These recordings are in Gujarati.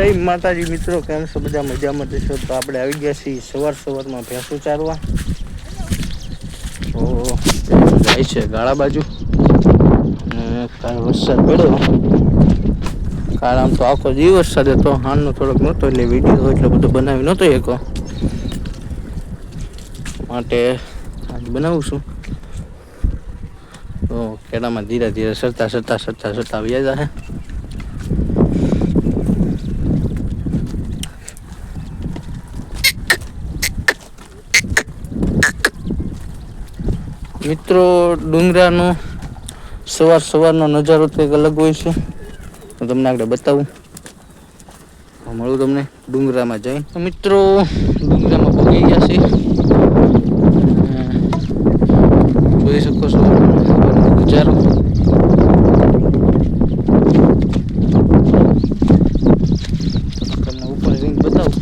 જય માતાજી મિત્રો, કેમ છો? બધા મજામાં જશો તો આપણે આવી ગયા છીએ સવાર સવારમાં ભેંસો ચારવા. તો જાય છે ગાળા બાજુ. કાલ વરસાદ પડ્યો. કાલ આમ તો આખો દિવસ વરસાદ હતો હાલનો થોડોક નહોતો એટલે વીડિયો એટલો બધો બનાવી નહોતો એકો માટે આજ બનાવું છું. તો કેળામાં ધીરે ધીરે સરતા સરતા સરતા સરતા વ્યાજા જાય મિત્રો, ડુંગરાનો સવાર સવારનો નજારો તો એક અલગ હોય છે. હું તમને આગળ બતાવું. મળું તમને ડુંગરામાં જઈ મિત્રો, ડુંગરામાં પગી ગયા છે અમ જોઈ શકો છો સવારનો નજારો તમને ઉપર જઈને બતાવું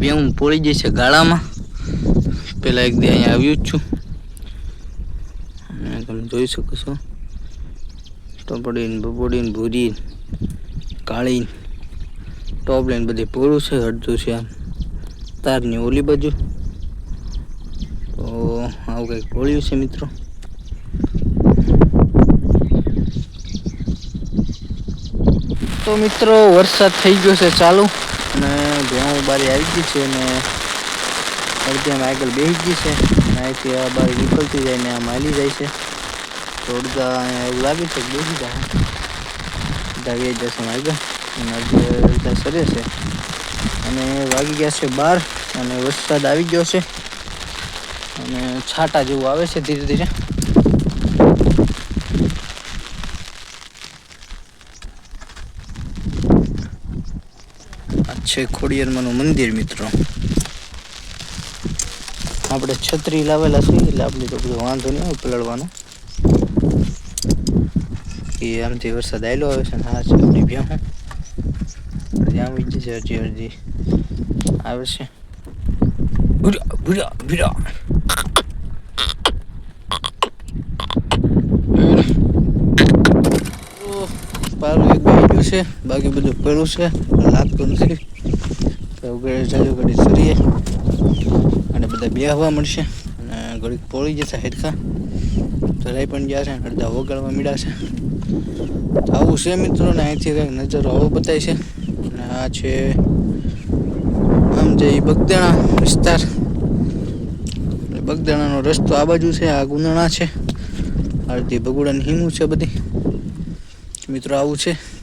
બે હું પોળી જઈશે ગાળામાં. પેલા એક દે અહીંયા આવ્યું જ છું. અને તમે જોઈ શકો છો. ટોપડીને બપોડીને ભૂરી કાળી ટોપ લાઈન બધી પોળું છે હડતું છે આમ. તારની ઓલી બાજુ. તો આવું કંઈક પોળ્યું છે મિત્રો. તો મિત્રો, વરસાદ થઈ ગયો છે ચાલુ. અને બારી આવી ગઈ છે અને અડધી આમ આગળ બેસી ગઈ છે. અહીંથી આ બારી નીકળતી જાય ને આ માલી જાય છે. તો અડધા એવું લાગે છે બેસી જાય. અડધા વ્યાજ જશે આગળ અને અડધા સરે છે. અને વાગી ગયા છે બાર અને વરસાદ આવી ગયો છે. અને છાંટા જેવું આવે છે ધીરે ધીરે આ છે ખોડિયારમાંનું મંદિર, મિત્રો. આપણે છત્રી લાવેલા છે, એટલે આપણે તો બધો વાંધો નહીં આવે પલળવાનો. એ આમથી વરસાદ આવેલો આવે છે આ છે, આપણી ભેહું. ત્યાં વીજ છે હજી હજી આવે છે. ભૂરા ભૂરા ભૂરા. પારું એક બેઠું છે, બાકી બધું પડ્યું છે લાગતું નથી. જાજુ ઘડી સરીએ અને બધા બે હવા મળશે. અને ઘડીક પોળી જશે હેરખા. ધરાઈ પણ ગયા છે અડધા વગાડવા મળ્યા છે. આવું છે મિત્રો, ને અહીંથી કંઈક નજરો આવો બતાય છે. અને આ છે આમ જે બગદાણા વિસ્તાર. બગદાણાનો રસ્તો આ બાજુ છે, આ ગુંદણા છે. અડધી ભગુડાની હિમું છે બધી. મિત્રો આવું છે.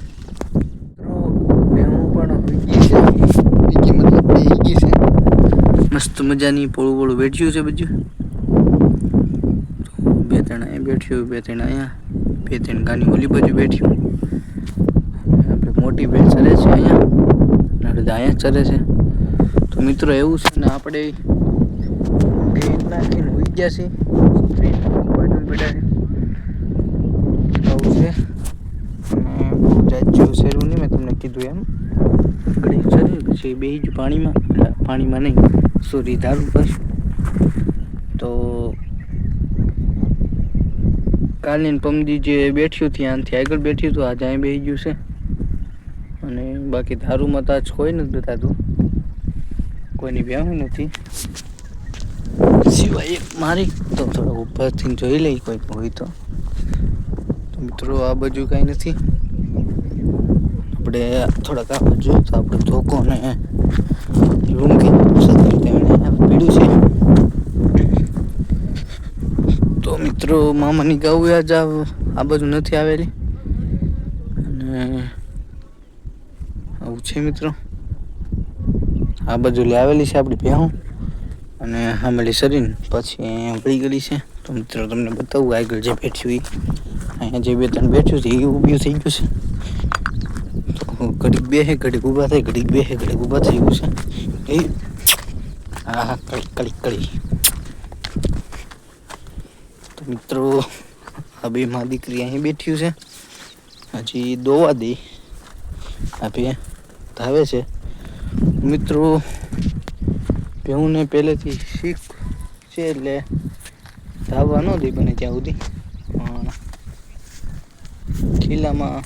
મસ્ત મજાની પોળું પોળું બેઠ્યું છે બધું. બે ત્રણ અહીંયા બેઠ્યું, બે ત્રણ અહીંયા, બે ત્રણ ગાની ઓલી બાજુ બેઠ્યું. આપણે મોટી ભેટ ચરે છે અહીંયા, અને અહીંયા ચરે છે. તો મિત્રો એવું છે ને આપણે બે નાખીને ઉઈ ગયા છીએ. બાજુ બેઠા છે. આવું છે. અને બહુ જાજુ શેરું નહીં મેં તમને કીધું એમ. ઘડી પછી બે જ પાણીમાં. પાણીમાં નહીં. સોરી, ધાર ઉપર. તો કાલીન પમદી જે બેઠ્યું ત્યાંથી આગળ બેઠ્યું હતું આજે અહીં બેસી ગયું છે. અને બાકી ધારુમાં તો આજ કોઈ નથી બતાતું કોઈની વ્યાહ નથી. સિવાય એક મારી. તો થોડો ઉપરથી જોઈ લઈ કોઈ હોય તો. મિત્રો, આ બાજુ કાંઈ નથી. આપણે થોડાક આ બાજુ તો આપણે ધોકો ને લુંગી પીડ્યું છે તો મિત્રો, મામાની ગાઉ આજ આ બાજુ નથી આવેલી. અને આવું છે મિત્રો. આ બાજુ લે આવેલી છે આપણી ભેહું. અને હામેલી શરીર પછી અહીંયા પડી ગયેલી છે. તો મિત્રો, તમને બતાવું આગળ જે બેઠ્યું એ અહીંયા જે બે ત્રણ બેઠ્યું છે, એ ઊભ્યું થઈ ગયું છે. તો ઘડીક બે હે ઘડીક ઊભા થાય, ઘડીક બે હે ઘડીક ઊભા થઈ ગયું છે. એ હા કળી કળી કડી તો મિત્રો હવે મારી દીકરી અહીં બેઠ્યું છે. હજી દોવા દે. આપીએ ધાવે છે. મિત્રો બેહુંને પહેલેથી શીખ છે એટલે ધાવવા ન દે બને ત્યાં સુધી. પણ ખીલામાં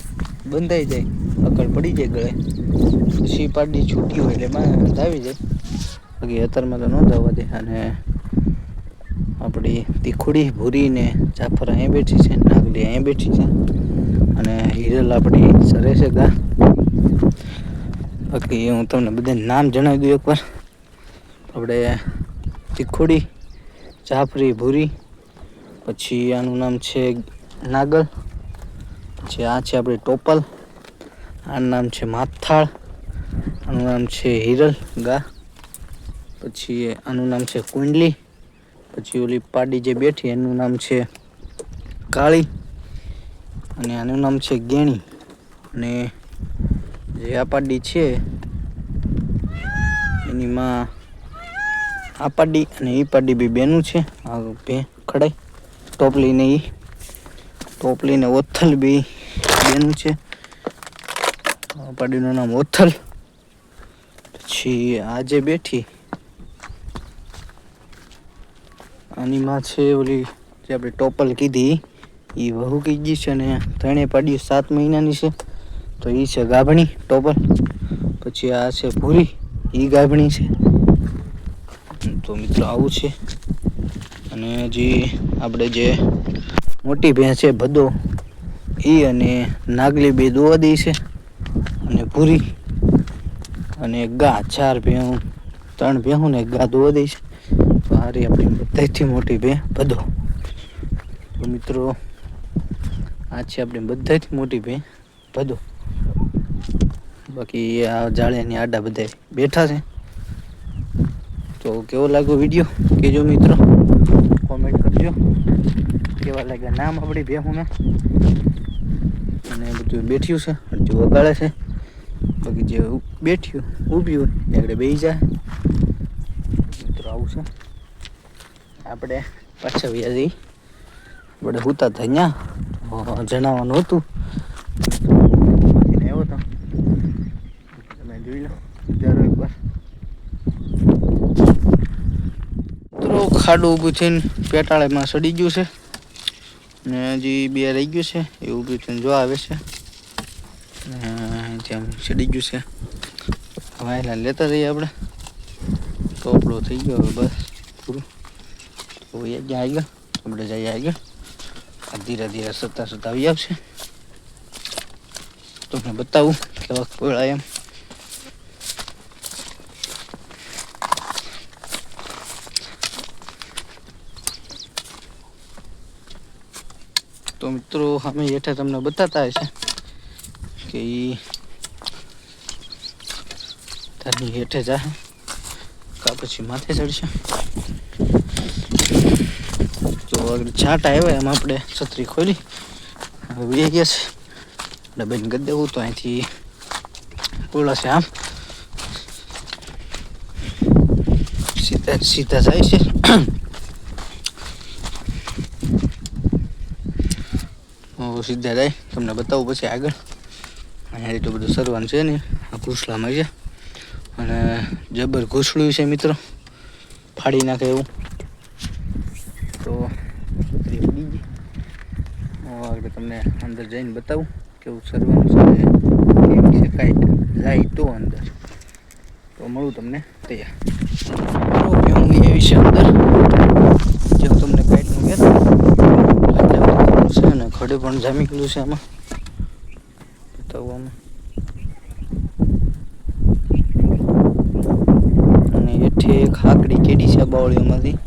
બંધાઈ જાય, અકળ પડી જાય ગળે. પછી પાડી છૂટી હોય એટલે ધાવી જાય. બાકી અત્યારમાં તો ન ધાવવા દે અને આપણી તીખુડી ભૂરીને ચાફર અહીંયા બેઠી છે, નાગલી અહીંયા બેઠી છે અને હિરલ આપણી સરે છે ગા. બાકી હું તમને બધા નામ જણાવી દઉં એકવાર. આપણે તીખુડી, જાફરી, ભૂરી, પછી આનું નામ છે નાગલ, પછી આ છે આપણે ટોપલ, આનું નામ છે માથાળ, આનું નામ છે હિરલ ગા. પછી આનું નામ છે કુંડલી, પછી ઓલી પાડી જે બેઠી એનું નામ છે કાળી અને આનું નામ છે ગેણી. અને જે આ પાડી છે, એની માં આ પાડી અને એ પાડી બી બેનું છે. આ બે ખડાઈ ટોપલી ને એ ટોપલી ને ઓથલ બી બેનું છે. આ પાડીનું નામ ઓથલ. પછી આ જે બેઠી આની માં છે ઓલી જે આપણે ટોપલ કીધી એ વહુ કીધી છે અને ત્રણે પાડ્યું સાત મહિનાની છે. તો એ છે ગાભણી ટોપલ. પછી આ છે ભૂરી એ ગાભણી છે. તો મિત્રો આવું છે. અને હજી આપણે જે મોટી ભેંસ છે ભદો એ અને નાગલી બે દોવા દઈ છે. અને ભૂરી અને ગા, ચાર ભેહું, ત્રણ ભેહું ને ગા દોવા દઈ છે. રહી આપણી બધાથી મોટી ભે ભદો તો મિત્રો, આ છે આપણી બધાથી મોટી ભે ભદો બાકી આ જાળિયાની આડા બધા બેઠા છે. તો કેવો લાગ્યો વીડિયો? કેજો મિત્રો. કોમેન્ટ કરજો. કેવા લાગ્યા નામ આપણી ભેહુંના અને બધું બેઠ્યું છે. હજુ વગાડે છે. બાકી જે બેઠ્યું, ઊભ્યું આગળ બેસી જાય. મિત્રો, આવું છે. આપણે પાછા વ્યા જઈ આપણે હુતા હતા અહીંયા. જણાવવાનું હતું. આવ્યો હતો તમે જોઈ લો. વિચારો એકવાર. મિત્રો ખાડું ઊભું થઈને પેટાળેમાં સડી ગયું છે. ને હજી બે રહી ગયું છે. એ ઊભું થઈને જોવા આવે છે. આમ સડી ગયું છે. વાયલા લેતા જઈએ આપણે. ટોપડો થઈ ગયો હવે બસ પૂરું. તો એ જ્યાં આગળ આપણે જઈ આવી આ ધીરે ધીરે સત્તા સત્તા આવી આવશે. તમને બતાવું કેવા કોયળા એમ. તો મિત્રો, અમે હેઠે તમને બતાતા હશે કે તારની હેઠે જાય કા પછી માથે ચડશે. આગળ છાટ આવ્યા એમાં આપણે છત્રી ખોલી. હવે વી ગયા છે. ડબ્બાઈને ગદ દેવું તો અહીંથી છે આમ. સીધા સીધા જાય છે. સીધા જાય. તમને બતાવું પછી આગળ. અહીંયા એટલું બધું સરવાનું છે ને, આ ઘૂસલામાં છે. અને જબર ઘૂસડું છે મિત્રો. ફાડી નાખે એવું તો છત્રી ઉડી ગઈ હું આગળ અંદર જઈને બતાવું કેવું સરવાનું છે કેવી છે જાય તો અંદર. તો મળું તમને તૈયાર. હું એવી છે અંદર. જે હું તમને કાંઈનું કહેતો છે ને ખડે પણ જામી ગયેલું છે આમાં. બતાવું આમાં અને હેઠે એક હાકડી કેડી છે બાવળીઓમાંથી.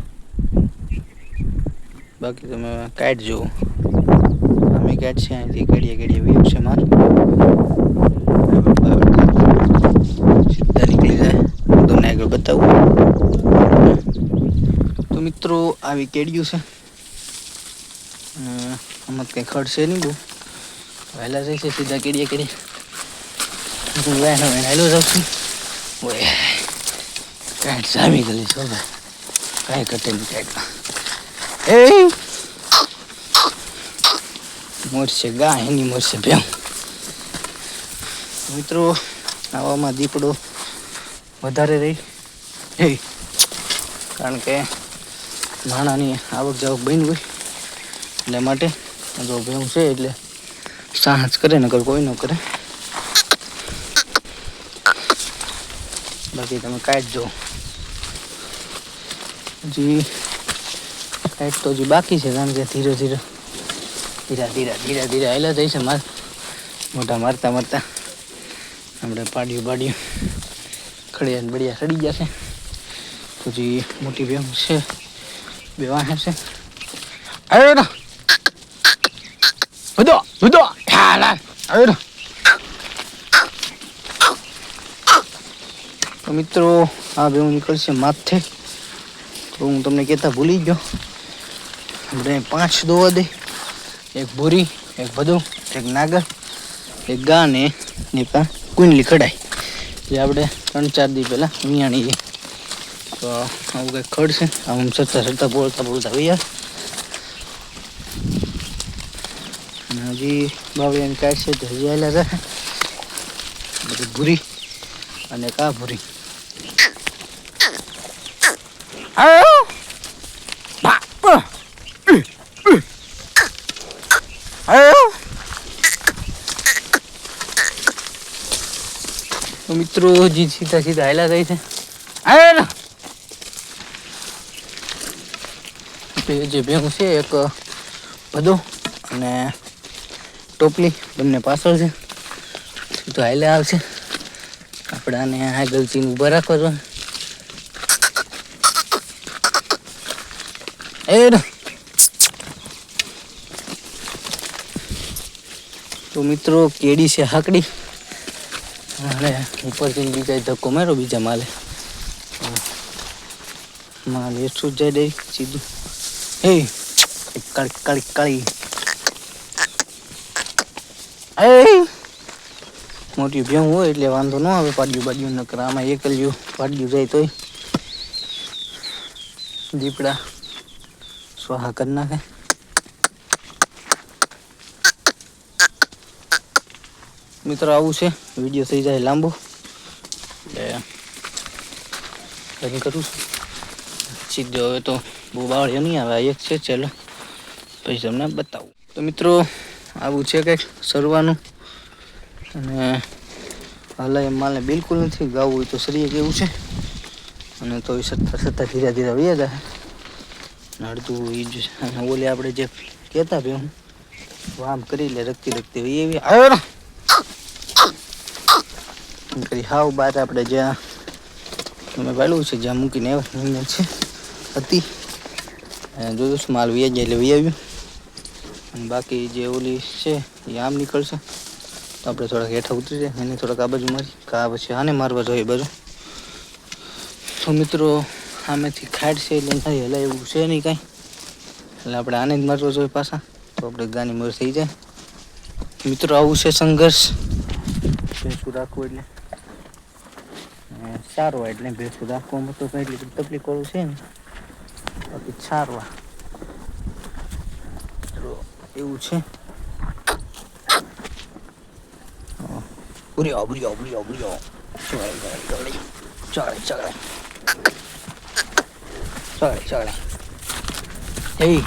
બાકી તમે કાઢ જુઓ અમે કાઢ છે અહીંથી કેડીએ કેડીએ વ્યૂ છે માર સીધા નીકળી જાય હું તમને આગળ બતાવું તો મિત્રો આવી કેડિયું છે અમ આમાં કંઈ ખડ છે નહીં બહુ વહેલા જાય છે સીધા કેડીએ કેડીએ હું વેણ વેણ હેલો જાઉં છું ઓય કાંઈ જામી ગયેલી છો ભાઈ કાંઈ ઘટે નહીં કાંઈક એ મોરશે ગા, એની મોરશે ભેમ. મિત્રો, આવામાં દીપડો વધારે રહી. એ કારણ કે નાણાંની આવક જાવક બની હોય એટલે માટે જો ભેમ છે એટલે સાહસ કરે, નકર કોઈ ન કરે. બાકી તમે કાંઈ જો હજી કાંઈક તો હજી બાકી છે, કારણ કે ધીરે ધીરે ધીરા ધીરા ધીરા ધીરા થઈ છે માર. મોટા મારતા મારતા આપણે પાડ્યું પાડ્યું. ખડિયા બળિયા સડી ગયા છે. પછી મોટી બેમ છે, બે વાહે છે. બધો બધો આવ્યો તો મિત્રો, આ બે નીકળશે માથે. તો હું તમને કહેતા ભૂલી ગયો. આપણે પાંચ દોવા દે. એક ભૂરી એક ભદુ એક નાગર, એક ગા ને ને પા કુંડલી કઢાઈ જે આપણે ત્રણ ચાર દી પહેલાં વિયાણી તો આવું કંઈક ખડ છે. આમ સરતા સરતા બોલતા બોલતા વૈયા. હજી બાવળિયાની કાંઈ છે તો હજી આવેલા રહે. બધી ભૂરી અને કા ભૂરી. આયો બા બા આયો તો મિત્રો હજી સીધા સીધા હાલ્યા ગઈ છે. જે ભેગું છે એક બધો અને ટોપલી બંને પાછળ છે. તો હાલ્યા આવશે. આપણે આ આગળ ચીન ઊભા રાખવા જો એ. તો મિત્રો કેડી છે હાકડી? ઉપરથી બીજા ધક્કો મારો બીજા માલે. માલ એટલું જાય દે, સીધું. હે કાળી કાળી કાળી. એ મોટી ભેવું હોય એટલે વાંધો ન આવે, પાડ્યું, બાડ્યું, નકર આમાં એકલ્યું પાડ્યું જાય તોય. દીપડા, સ્વાહા કરી નાખે. મિત્રો, આવું છે. વીડિયો થઈ જાય લાંબો એટલે કંઈ કરું છું. સીધો હવે તો બહુ બાવળીઓ નહીં આવે એક છે, ચાલો. પછી તમને બતાવું. તો મિત્રો, આવું છે કંઈક સરવાનું. અને હલાય માલે બિલકુલ નથી, ગાવું હોય તો શરીર કેવું છે. અને તો સત્તા સત્તા ધીરે ધીરે વયા જાય. નડતું એ જ અને ઓલે આપણે જે કહેતા ભાઈ હું આમ કરી લે, રખતી રખતી હોય એવી. આવ્યો કરી હાવ બાદ આપણે જ્યાં અમે પાડ્યું છે, જ્યાં મૂકીને આવ્યા છે હતી. જોયું છું માલ વ્યાજ એટલે વી આવ્યું. અને બાકી જે ઓલી છે, એ આમ નીકળશે. તો આપણે થોડાક હેઠા ઉતરી જાય, એને થોડાક આ બાજુ મારી, કા પછી આને મારવા જોઈએ બાજુ. તો મિત્રો, આમેથી ખાડ છે એટલે નહીં હલાય એવું છે નહીં કાંઈ. એટલે આપણે આને જ મારવા જોઈએ પાછા. તો આપણે ગાની મર થઈ જાય. મિત્રો, આવું છે સંઘર્ષ. શું રાખવું એટલે. સારવા એટલે ભેંસું રાખવામાં તો કઈ બધી તકલીફ વાળું છે ને. બાકી સારવા એવું છે. ઉરી આવ ઉરી આવ ઉરી આવ ઉરી આવ ચડે ચડે. ચડે ચડે. ચડે ચડે. એ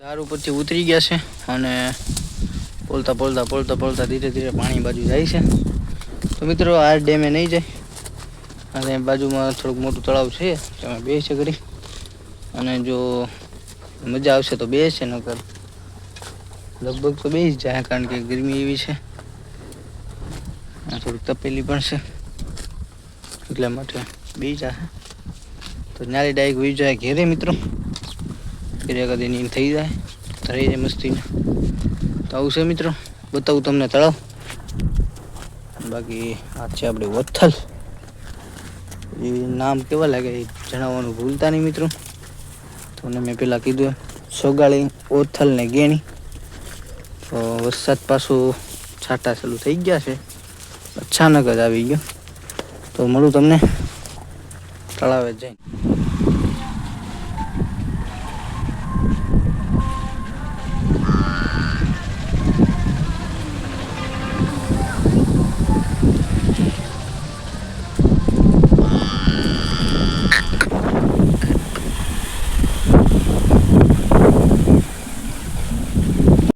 દારૂ પરથી ઉતરી ગયા છે અને પોલતા પોલતા પોલતા પોલતા ધીરે ધીરે પાણી બાજુ જાય છે. તો મિત્રો, આ ડેમે નહીં જાય. અને બાજુમાં થોડુંક મોટું તળાવ છે, તમે બે છે કરી અને જો મજા આવશે તો બે છે, નકર લગભગ તો બે જ જાય, કારણ કે ગરમી એવી છે. થોડીક તપેલી પણ છે. એટલા માટે બે જાય તો નારી ડાયક વહી જાય ઘેરે, મિત્રો. ઘેરે કદી નીંદ થઈ જાય થઈ જાય મસ્તીને. તો આવું છે, મિત્રો. બતાવું તમને તળાવ. બાકી આ છે આપણે વથલ. એ નામ કેવા લાગે એ જણાવવાનું ભૂલતા નહીં મિત્રો. તમને મેં પહેલાં કીધું સોગાળી, ઓથલ ને ગેણી. તો વરસાદ પાછું છાંટા ચાલુ થઈ ગયા છે. અચાનક જ આવી ગયો. તો મળું તમને. તળાવે જઈને.